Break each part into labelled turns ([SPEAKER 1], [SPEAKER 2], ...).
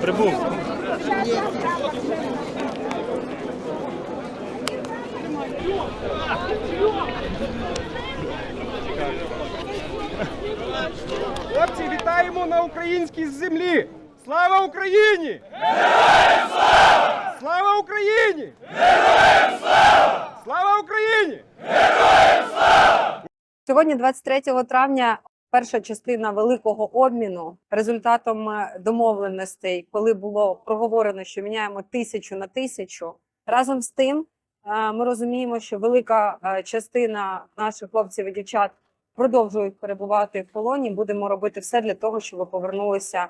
[SPEAKER 1] Прибув.
[SPEAKER 2] Хлопці, вітаємо на українській землі! Слава Україні! Героям слава! Слава Україні! Героям слава! Слава Україні!
[SPEAKER 3] Сьогодні, 23 травня, перша частина великого обміну результатом е, домовленостей, коли було проговорено, що міняємо тисячу на тисячу. Разом з тим, е, ми розуміємо, що велика е, частина наших хлопців і дівчат продовжують перебувати в полоні. Будемо робити все для того, щоб повернулися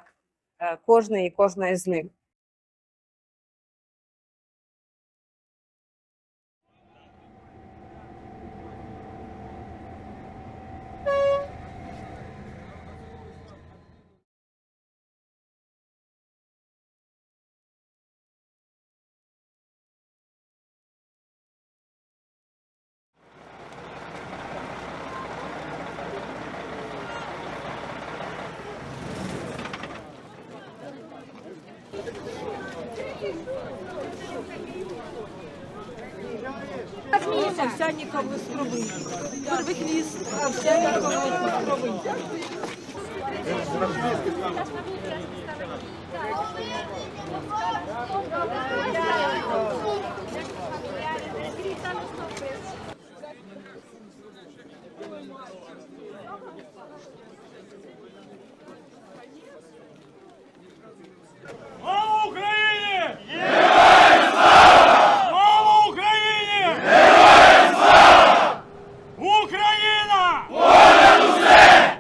[SPEAKER 3] кожний і кожна з них.
[SPEAKER 4] Овсяников острови. Первый лист овсяников острови.
[SPEAKER 1] Слава Україні! Героям слава! Слава Україні! Героям слава! Україна! Понад усе!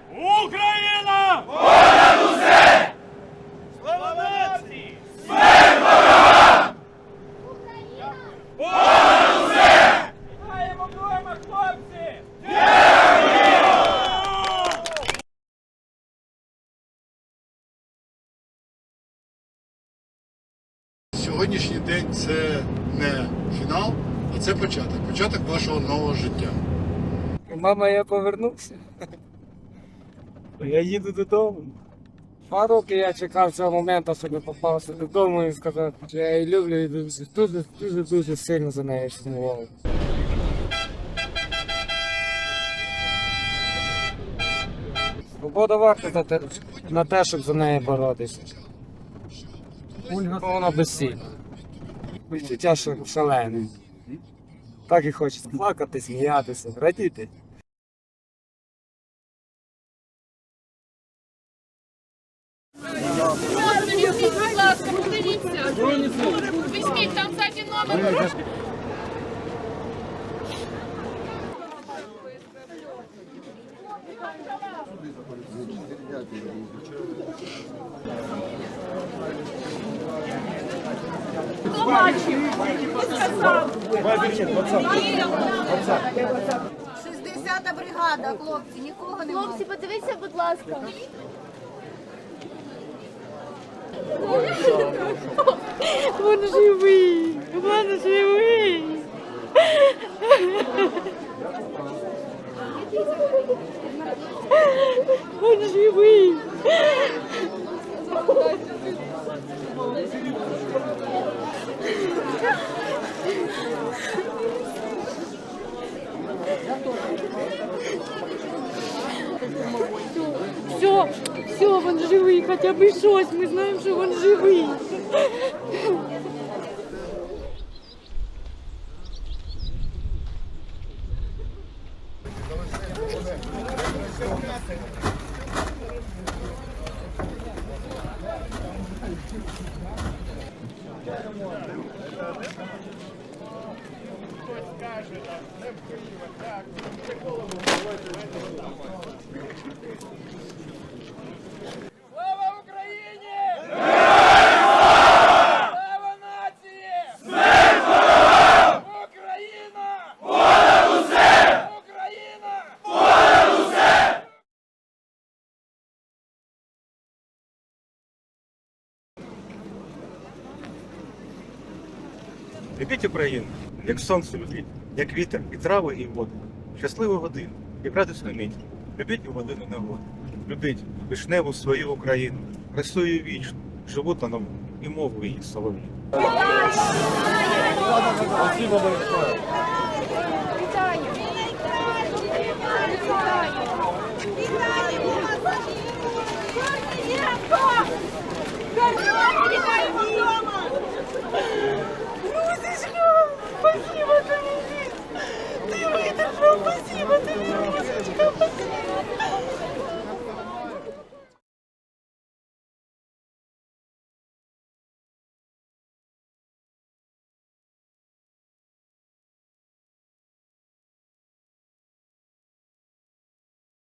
[SPEAKER 1] Україна! Понад усе! Слава нації! Смерть ворогам! Понад усе! Маємо вдома, хлопці! Дякую!
[SPEAKER 5] Сьогоднішній день це не фінал, а це початок. Початок вашого нового життя.
[SPEAKER 6] Мама, я повернувся.
[SPEAKER 1] Я їду додому.
[SPEAKER 6] Два роки я чекав цього моменту, щоб попався додому і сказав, що я її люблю і дуже, дуже, дуже, дуже сильно за нею сумував. Свобода варта на те, на те, щоб за неї боротися. Бо вона безсильна. Відчуття що шалене. Так і хочеться плакати, сміятися, радіти.
[SPEAKER 7] Будь ласка, подивіться. Візьміть, там ззаді номер. Бачив? Хто сказав?
[SPEAKER 8] 60-та бригада, хлопці, нікого немає.
[SPEAKER 7] Хлопці, подивіться, будь ласка.
[SPEAKER 4] Он живий, Все, все, він живий, хоча б щось, ми знаємо, що він живий.
[SPEAKER 2] Слава Україні! Слава нації! Україна! Україна!
[SPEAKER 9] Любіть Україну, як сонце любіть, як вітер, і трави, і воду. Щасливу годину і радісну мить. Любіть у годину негоди. Любіть вишневу свою Україну, красою вічну, живуть на нову і мову її солов'ї.